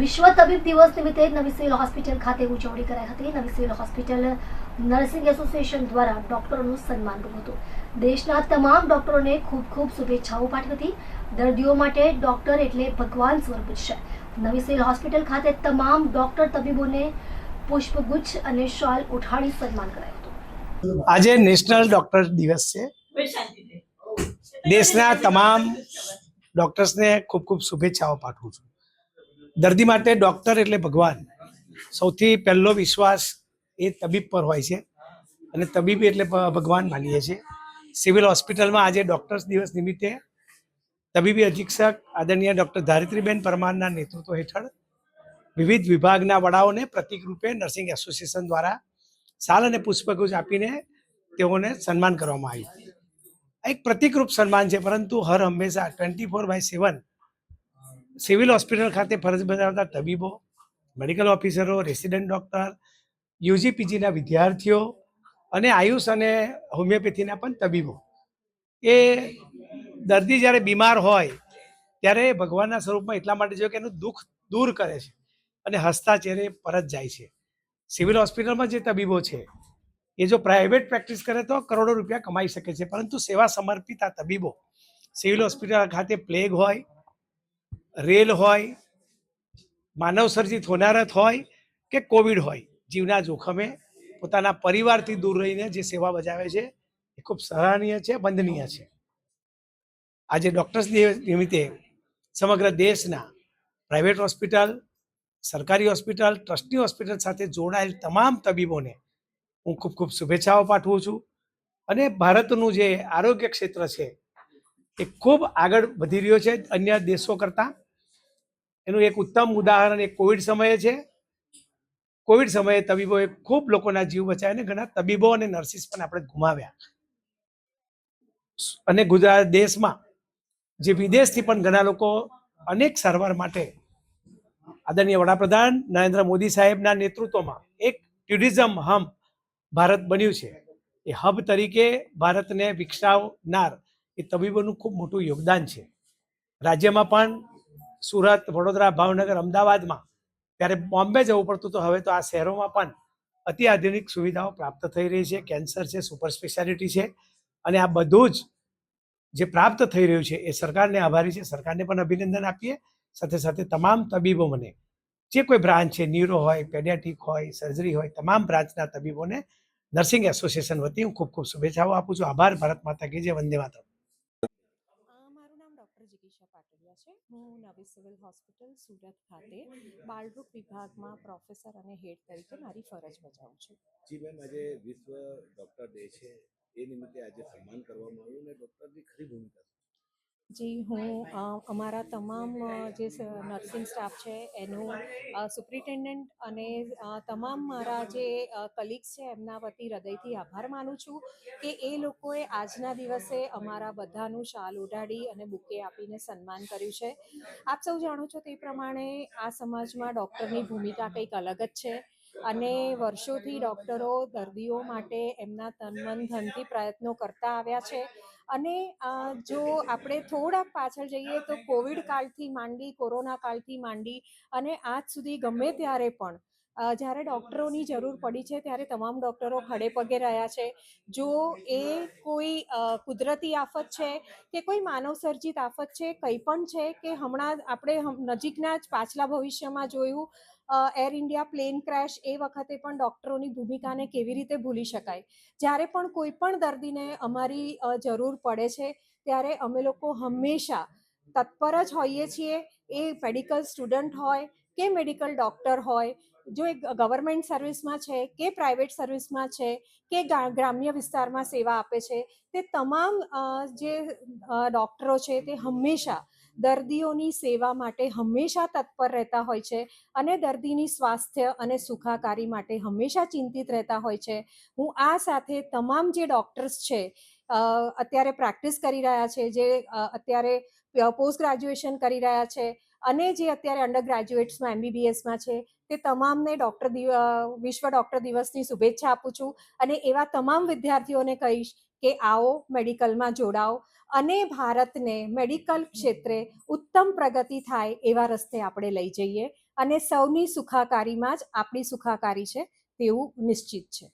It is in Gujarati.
વિશ્વ તબીબ દિવસ નિમિત્તે નવી સિવિલ હોસ્પિટલ ખાતે ઉજવણી કરાઈ હતી. નવી સિવિલ હોસ્પિટલ નર્સિંગ એસોસિએશન દ્વારા ડોક્ટરોનું સન્માન કર્યું હતું. દેશના તમામ ડોક્ટરોને ખૂબ ખૂબ શુભેચ્છાઓ પાઠવી હતી. દર્દીઓ માટે ડોક્ટર એટલે ભગવાન સ્વરૂપ છે. નવી સિવિલ હોસ્પિટલ ખાતે તમામ ડોક્ટર તબીબોને પુષ્પગુચ્છ અને શાલ ઉઠાડી સન્માન કરાયું હતું. આજે નેશનલ ડોક્ટર દિવસ છે. દેશના તમામ ડોક્ટર્સને ખૂબ ખૂબ શુભેચ્છાઓ પાઠવું છું. દર્દી માટે ડૉક્ટર એટલે ભગવાન. સૌથી પહેલો વિશ્વાસ એ તબીબ પર હોય છે. અને તબીબ એટલે ભગવાન માનીએ છીએ. સિવિલ હોસ્પિટલમાં આજે ડૉક્ટર્સ દિવસ નિમિત્તે તબીબી અધિક્ષક, આદરણીય ડૉક્ટર ધારિત્રીબેન પરમારના નેતૃત્વ હેઠળ વિવિધ વિભાગના વડાઓને પ્રતિકરૂપે નર્સિંગ એસોસિએશન દ્વારા શાલ અને પુષ્પગુચ્છ આપીને તેઓને સન્માન કરવામાં આવ્યું. એક પ્રતિકરૂપ સન્માન છે, પરંતુ હર હંમેશા twenty four by seven civil hospital ખાતે ફરજ બજાવતા તબીબો, મેડિકલ ઓફિસરો, રેસિડન્ટ ડૉક્ટર યુજી પીજીના વિદ્યાર્થીઓ અને આયુષ અને હોમિયોપેથીના પણ તબીબો. એ દર્દી જ્યારે બીમાર હોય, ત્યારે ભગવાનના સ્વરૂપમાં એટલા માટે જોઈએ કે એનું દુઃખ દૂર કરે છે અને હસતા ચહેરે પરત જાય છે. સિવિલ હોસ્પિટલમાં જે તબીબો છે, એ જો પ્રાઇવેટ પ્રેક્ટિસ કરે તો કરોડો રૂપિયા કમાઈ શકે છે, પરંતુ સેવા સમર્પિત આ તબીબો સિવિલ હોસ્પિટલ ખાતે પ્લેગ હોય રેલ હોય માનવ સર્જિત હોનારત હોય કે કોવિડ હોય, જીવના જોખમે પોતાના પરિવારથી દૂર રહીને જે સેવા બજાવે છે, એ ખૂબ સરાહનીય છે, વંદનીય છે. આજે ડૉક્ટર્સ નિમિત્તે સમગ્ર દેશના પ્રાઇવેટ હોસ્પિટલ સરકારી હોસ્પિટલ ટ્રસ્ટની હોસ્પિટલ સાથે જોડાયેલ તમામ તબીબોને હું ખૂબ ખૂબ શુભેચ્છાઓ પાઠવું છું. અને ભારતનું જે આરોગ્ય ક્ષેત્ર છે એ ખૂબ આગળ વધી રહ્યો છે અન્ય દેશો કરતાં. એનું એક ઉત્તમ ઉદાહરણ એ કોવિડ સમયે છે. કોવિડ સમયે તબીબોએ ખૂબ લોકોના જીવ બચાવ્યા અને ઘણા તબીબો અને નર્સિસ પણ આપણે ગુમાવ્યા. અને ગુજરાત દેશમાં જે વિદેશથી પણ ઘણા લોકો અનેક સારવાર માટે આદરણીય વડાપ્રધાન નરેન્દ્ર મોદી સાહેબના નેતૃત્વમાં એક ટુરિઝમ હબ ભારત બન્યું છે. એ હબ તરીકે ભારતને વિકસાવનાર એ તબીબોનું ખૂબ મોટું યોગદાન છે. રાજ્યમાં પણ સુરત, વડોદરા, ભાવનગર, અમદાવાદમાં ત્યારે બોમ્બે જવું પડતું તો હવે તો આ શહેરોમાં પણ અતિ આધુનિક સુવિધાઓ પ્રાપ્ત થઈ રહી છે. કેન્સર છે, સુપર સ્પેશિયાલિટી છે અને આ બધું જ જે પ્રાપ્ત થઈ રહ્યું છે એ સરકારને આભારી છે. સરકારને પણ અભિનંદન આપીએ. સાથે સાથે તમામ તબીબો મને, જે કોઈ બ્રાન્ચ છે, ન્યુરો હોય પેડિયાટિક હોય, સર્જરી હોય, તમામ બ્રાન્ચના તબીબોને નર્સિંગ એસોસિએશન વતી હું ખૂબ ખૂબ શુભેચ્છાઓ આપું છું. આભાર. ભારત માતા કે જે વંદે માતરમ અ, મારું નામ ડૉક્ટર જિગીશા પાટડિયા છે હું સિવિલ હોસ્પિટલ સુરત ખાતે બાળરોગ વિભાગમાં પ્રોફેસર અને હેડ તરીકે મારી ફરજ બજાવું છું. જી મેમ આજે વિશ્વ ડૉક્ટર ડે છે. એ નિમિત્તે આજે સન્માન કરવામાં આવ્યું અને ડોક્ટરની ખરી ભૂમિકા? જી, હું અમારા તમામ જે નર્સિંગ સ્ટાફ છે, એનું સુપ્રિન્ટેન્ડન્ટ અને તમામ મારા જે કલીગ્સ છે, એમના વતી હૃદયથી આભાર માનું છું કે એ લોકોએ આજના દિવસે અમારા બધાનું શાલ ઉડાડી અને બુકે આપીને સન્માન કર્યું છે. આપ સૌ જાણો છો તે પ્રમાણે આ સમાજમાં ડૉક્ટરની ભૂમિકા કંઈક અલગ જ છે અને વર્ષોથી ડૉક્ટરો દર્દીઓ માટે એમના તન મન ધનથી પ્રયત્નો કરતા આવ્યા છે. અને જો આપણે થોડાક પાછળ જઈએ તો કોવિડ કાળથી માંડી, કોરોના કાળથી માંડી અને આજ સુધી ગમે ત્યારે પણ જ્યારે ડૉક્ટરોની જરૂર પડી છે, ત્યારે તમામ ડૉક્ટરો ખડે પગે રહ્યા છે. જો એ કોઈ કુદરતી આફત છે કે કોઈ માનવસર્જિત આફત છે, કંઈ પણ છે કે હમણાં આપણે નજીકના જ પાછલા ભવિષ્યમાં જોયું એર ઇન્ડિયા પ્લેન ક્રેશ એ વખતે પણ ડૉક્ટરોની ભૂમિકાને કેવી રીતે ભૂલી શકાય? જ્યારે પણ કોઈ પણ દર્દીને અમારી જરૂર પડે છે, ત્યારે અમે લોકો હંમેશા તત્પર જ હોઈએ છીએ. એ મેડિકલ સ્ટુડન્ટ હોય કે મેડિકલ ડૉક્ટર હોય જો એ ગવર્મેન્ટ સર્વિસમાં છે, કે પ્રાઇવેટ સર્વિસમાં છે, કે ગ્રામ્ય વિસ્તારમાં સેવા આપે છે, તે તમામ જે ડૉક્ટરો છે તે હંમેશા દર્દીઓની સેવા માટે હંમેશા તત્પર રહેતા હોય છે અને દર્દીની સ્વાસ્થ્ય અને સુખાકારી માટે હંમેશા ચિંતિત રહેતા હોય છે. હું આ સાથે તમામ જે ડૉક્ટર્સ છે અત્યારે પ્રેક્ટિસ કરી રહ્યા છે, જે અત્યારે પોસ્ટ ગ્રેજ્યુએશન કરી રહ્યા છે અને જે અત્યારે અંડર ગ્રેજ્યુએટ્સમાં એમબીબીએસમાં છે તે તમામને ડૉક્ટર વિશ્વ ડૉક્ટર દિવસની શુભેચ્છા આપું છું અને એવા તમામ વિદ્યાર્થીઓને કહીશ કે આવો મેડિકલમાં જોડાઓ અને ભારતને મેડિકલ ક્ષેત્રે ઉત્તમ પ્રગતિ થાય એવા રસ્તે આપણે લઈ જઈએ અને સૌની સુખાકારીમાં જ આપણી સુખાકારી છે તેવું નિશ્ચિત છે.